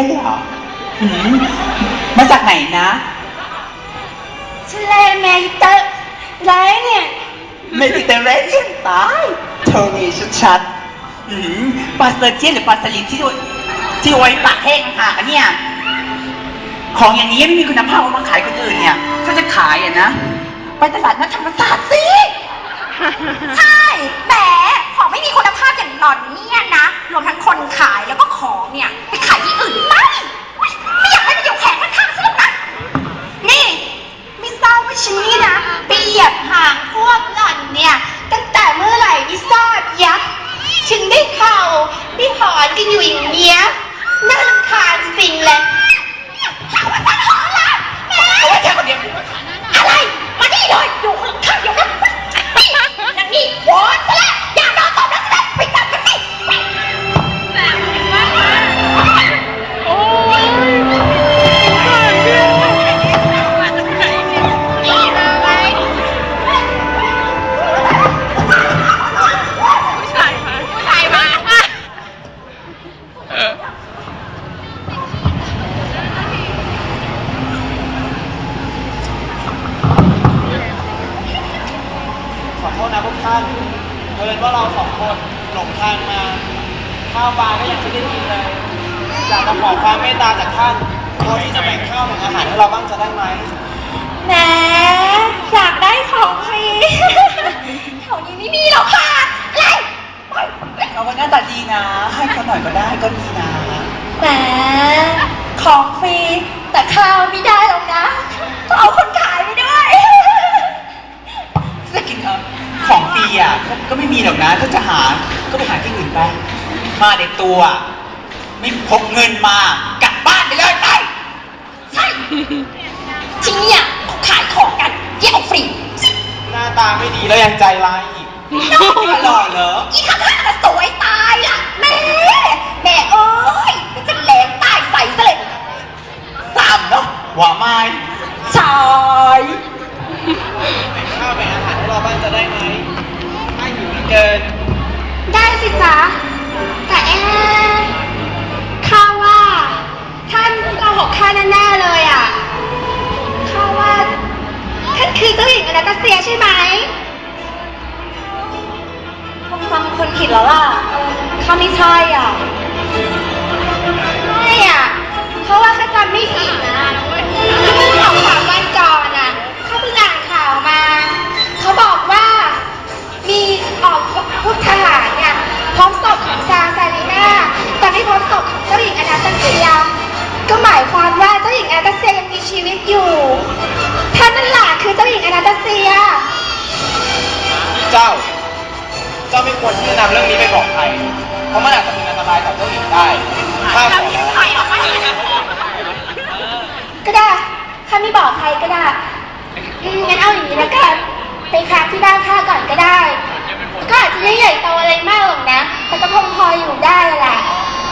อเจียนเหรอหืมมาจากไหนนะทะเลเมดิเตอร์ไรเนี่ย เมดิเตอร์เรเนียนตายเทอร์เนชัดๆหืมปลาเซอร์เจียนหรือปลาสลิดที่เอาที่เอาไว้ปากแห้งค่ะอันเนี่ย ของอย่างนี้ไม่มีคุณภาพเอามาขายคนอื่นเนี่ย ถ้าจะขายอะนะ ไปตลาดนัดธรรมศาสตร์สิ ใช่แหม ของไม่มีคุณภาพอย่างหล่อนเนี่ยนะรวมทั้งคนขายแล้วก็ของเนี่ยไปขายที่อื่นไม่ ขอโทษนะพวกท่านเพิ่นว่าเราสองคนหลงทางมา ข้าวปลาก็ยังไม่ได้กินเลย อยากจะขอความเมตตาจากท่านพอที่จะแบ่งข้าวแบ่งอาหารให้เราบ้างจะได้ไหม แหมอยากได้ของฟรี แถวนี้ไม่มีหรอกค่ะอะไรไป เขาก็หน้าตาดีนะ ให้เขาหน่อยก็ได้ก็ดีนะ แหมของฟรีแต่ข้าวไม่ได้หรอกนะต้องเอาคนขายไปด้วย จะกินเออของฟรีอะก็ก็ไม่มีหรอกนะ ถ้าจะหาก็ไปหาที่อื่นไป มาในตัว ไม่พกเงินมากลับบ้านไปเลยไปใช่ที่เนี่ยเขาขายของกันเยี่ยเอาฟรี หน้าตาไม่ดีแล้วยังใจร้ายอีก หล่อเหรอ อีข้างๆน่ะสวยตายล่ะแม่แม่เอ้ยเดี๋ยวจะแหลมตายใส่ซะเลยตามเนาะหัวไม้ชายแบ่งข้าวแบ่งอาหารให้เราบ้างจะได้ไหมถ้าหิวเหลือเกิน ได้สิจ๊ะแต่เอ๊ะข้าว่าท่านโกหกข้าแน่ๆเลยอะข้าว่าท่านคือเจ้าหญิงอนาตาเซียใช่ไหมคง ฟังคนผิดแล้วล่ะข้าไม่ใช่อะไม่อะเพราะว่าข้าจำไม่ผิดนะเมื่อสองสามวันก่อนอะข้าเพิ่งอ่านข่าวมา เขาบอกว่ามีออกพวกทหารเนี่ยพบศพของซาซาลิน่าแต่ไม่พบศพของเจ้าหญิงอนาตาเซียก็หมายความว่าเจ้าหญิงอนาตาเซียยังมีชีวิตอยู่ท่านนั่นแหละคือเจ้าหญิงอนาตาเซีย เจ้า เจ้าไม่ควรที่จะนำเรื่องนี้ไปบอกใคร เพราะมันอาจจะเป็นอันตรายต่อเจ้าหญิงได้ข้าขอแล้วก็ได้ข้าไม่บอกใครก็ได้อืมงั้นเอาอย่างนี้ละกันไปพักที่บ้านข้าก่อนก็ได้ก็อาจจะไม่ใหญ่โตอะไรมากหรอกนะ แต่ก็คงพออยู่ได้แหละ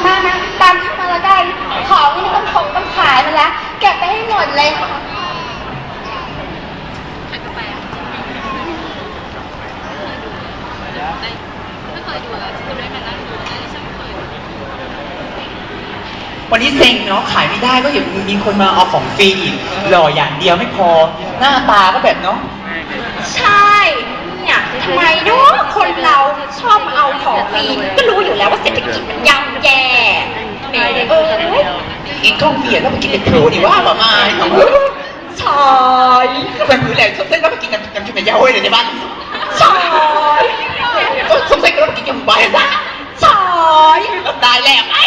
มามาตามข้ามาและกัน ของนี่ต้องคงต้องขายมาแล้ว เก็บไปให้หมดเลย วันนี้เซ็งเนาะขายไม่ได้ก็อย่ามีคนมาเอาของฟรีอีกหล่ออย่างเดียวไม่พอ หน้าตาก็แบบเนาะใช่เนี่ยทำไมเนาะคนเราชอบมาเอาของฟรีก็รู้อยู่แล้วว่าเศรษฐกิจมันย่ำแย่แหมเออกินข้าวเปียกแล้วไปกินแต่โถดีว่าป่ะมาใช่ก็เป็นมือแหลกสมเส้นแล้วไปกินน้ำน้ำจิ้มแม่ยาห้อยเลยในบ้านใช่ก็สมเส้นก็ต้องกินยำใบซะใช่ตายแล้วไอ้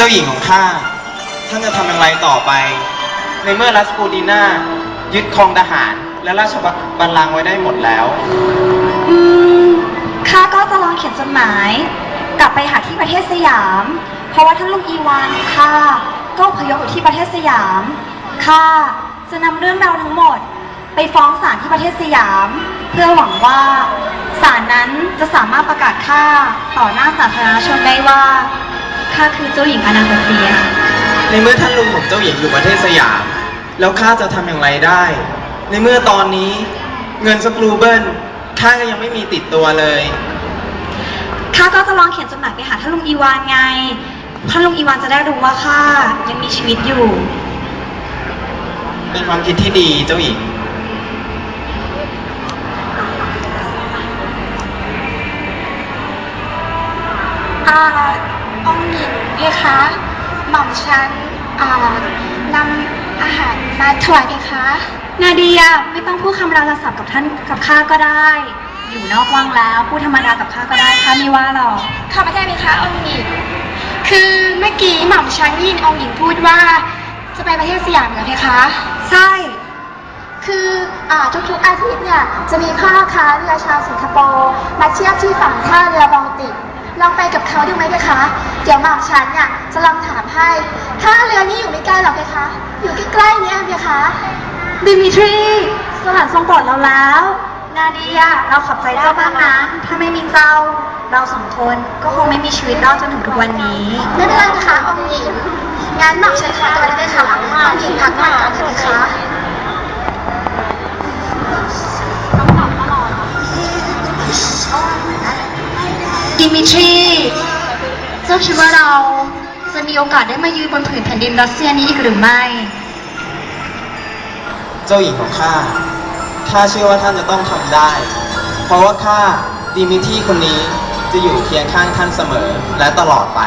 เจ้าหญิงของข้าท่านจะทำอย่างไรต่อไป ในเมื่อรัสปูดีนายึดครองทหารและราชบัลลังก์ไว้ได้หมดแล้ว อืมข้าก็จะลองเขียนจดหมาย กลับไปหาที่ประเทศสยาม เพราะว่าท่านลูกอีวานข้าก็อพยพอยู่ที่ประเทศสยามข้าจะนำเรื่องราวทั้งหมด ไปฟ้องศาลที่ประเทศสยาม เพื่อหวังว่าศาลนั้นจะสามารถประกาศข้าต่อหน้าสาธารณชนได้ว่า ข้าคือเจ้าหญิงอนาตาเซียในเมื่อท่านลุงของเจ้าหญิงอยู่ประเทศสยาม แล้วข้าจะทำอย่างไรได้ ในเมื่อตอนนี้เงินสกรูเบิลข้าก็ยังไม่มีติดตัวเลย ข้าก็จะลองเขียนจดหมายไปหาท่านลุงอีวานไง ท่านลุงอีวานจะได้รู้ว่าข้ายังมีชีวิตอยู่ เป็นความคิดที่ดีเจ้าหญิง อ่า องค์หญิงเพคะหม่อมฉันอ่านำอาหารมาถวายเพคะ นาเดียไม่ต้องพูดคำราลาศัพท์กับท่านกับข้าก็ได้ อยู่นอกวังแล้วพูดธรรมดากับข้าก็ได้ข้าไม่ว่าหรอกข้าพเจ้าเพคะองค์หญิง คือเมื่อกี้หม่อมฉันได้ยินองค์หญิงพูดว่า จะไปประเทศสยามเหรอเพคะ ใช่คืออ่าทุกๆอาทิตย์เนี่ยจะมีพ่อค้าเรือชาวสิงคโปร์มาเทียบที่ฝั่งท่าเรือบอลติก ลองไปกับเขาดูไหมเพคะ เดี๋ยวหม่อมฉันเนี่ยจะลองถามให้ท่าเรือนี่อยู่ไม่ไกลหรอกเพคะ อยู่ใกล้ๆเนี่ยเพคะดิมิทรีสถานทรงโปรดเราแล้ว นาเดียเราขอบใจเจ้ามากนะ ถ้าไม่มีเจ้า เราสองคนก็คงไม่มีชีวิตรอดจนถึงทุกวันนี้ไม่เป็นไรนะคะองค์หญิงงั้นหม่อมฉันขอตัวได้ค่ะองค์หญิงพักผ่อนก่อนเถอะนะคะาคิดว่าเราจะมีโอกาสได้มายืนบนผืนแผ่นดินรัสเซียนี้อีกหรือไม่ เจ้าหญิงของข้า ข้าเชื่อว่าท่านจะต้องทำได้ เพราะว่าข้าดิมิที่คนนี้จะอยู่เคียงข้างท่านเสมอและตลอดไป